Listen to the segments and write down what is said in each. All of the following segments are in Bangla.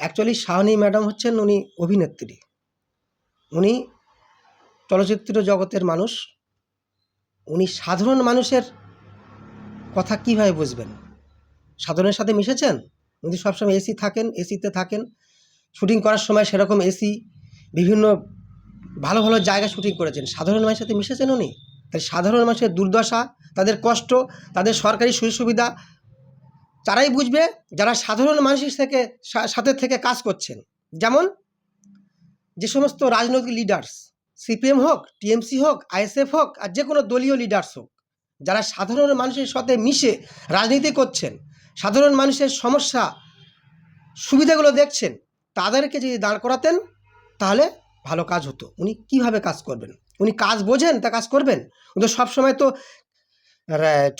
অ্যাকচুয়ালি শাহনী ম্যাডাম হচ্ছেন উনি অভিনেত্রী। উনি চলচ্চিত্র জগতের মানুষ। উনি সাধারণ মানুষের কথা কীভাবে বুঝবেন? সাধারণের সাথে মিশেছেন? উনি সবসময় এসি থাকেন, এসিতে থাকেন। শুটিং করার সময় সেরকম এসি, বিভিন্ন ভালো ভালো জায়গায় শুটিং করেছেন। সাধারণ মানুষের সাথে মিশেছেন উনি? তাই সাধারণ মানুষের দুর্দশা, তাদের কষ্ট, তাদের সরকারি সুযোগ সুবিধা তারাই বুঝবে যারা সাধারণ মানুষের থেকে সাথে থেকে কাজ করছেন। যেমন যে সমস্ত রাজনৈতিক লিডার্স সিপিএম হোক টিএমসি হোক আইএসএফ হোক, আর যে কোনো দলীয় লিডার্স হোক, যারা সাধারণ মানুষের সাথে মিশে রাজনীতি করছেন, সাধারণ মানুষের সমস্যা, সুবিধাগুলো দেখছেন, তাদেরকে যদি দাঁড় করাতেন, তাহলে ভালো কাজ হতো। উনি কীভাবে কাজ করবেন? উনি কাজ বোঝেন তা কাজ করবেন? উনি সবসময় তো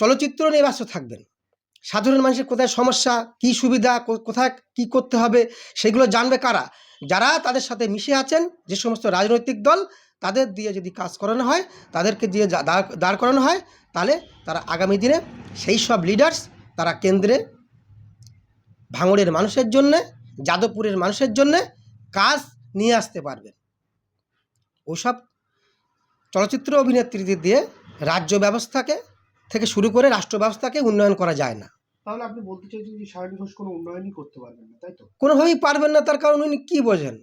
চলচ্চিত্র নিয়ে ব্যস্ত থাকবেন। সাধারণ মানুষের কোথায় সমস্যা, কি সুবিধা কোথায় কি করতে হবে, সেগুলো জানবে কারা? যারা তাদের সাথে মিশে আছেন, যে সমস্ত রাজনৈতিক দল, তাদের দিয়ে যদি কাজ করানো হয়, তাদেরকে দিয়ে দাঁড় দাঁড় করানো হয়, তাহলে তারা আগামী দিনে সেই সব লিডার্স তারা কেন্দ্রে ভাঙড়ের মানুষের জন্যে, যাদবপুরের মানুষের জন্যে কাজ নিয়ে আসতে পারবেন ওসব চলচ্চিত্র অভিনেত্রীদের দিয়ে রাজ্য ব্যবস্থাকে থেকে শুরু করে রাষ্ট্র ব্যবস্থাকে উন্নয়ন করা যায় না। তাহলে আপনি বলতে চাইছেন যে সায়নী ঘোষ কোনো উন্নয়নই করতে পারবেন না তাই তো? কোনোভাবেই পারবেন না তার কারণ উনি কী বোঝেন?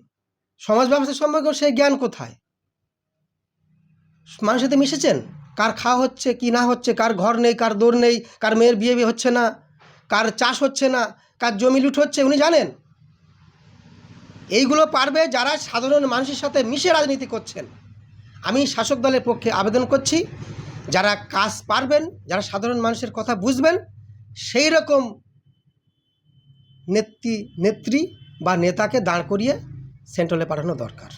সমাজ ব্যবস্থা সম্পর্কে সেই জ্ঞান কোথায়? মানুষের সাথে মিশেছেন? কার খাওয়া হচ্ছে কি না হচ্ছে কার ঘর নেই কার দৌড় নেই কার মেয়ের বিয়ে বিয়ে হচ্ছে না কার চাষ হচ্ছে না কার জমি লুট হচ্ছে উনি জানেন? এইগুলো পারবে যারা সাধারণ মানুষের সাথে মিশে রাজনীতি করছেন। আমি শাসক দলের পক্ষে আবেদন করছি যারা কাজ পারবেন, যারা সাধারণ মানুষের কথা বুঝবেন, সেই রকম নেত্রী নেত্রী বা নেতাকে দাঁড় করিয়ে সেন্ট্রালে পাঠানো দরকার।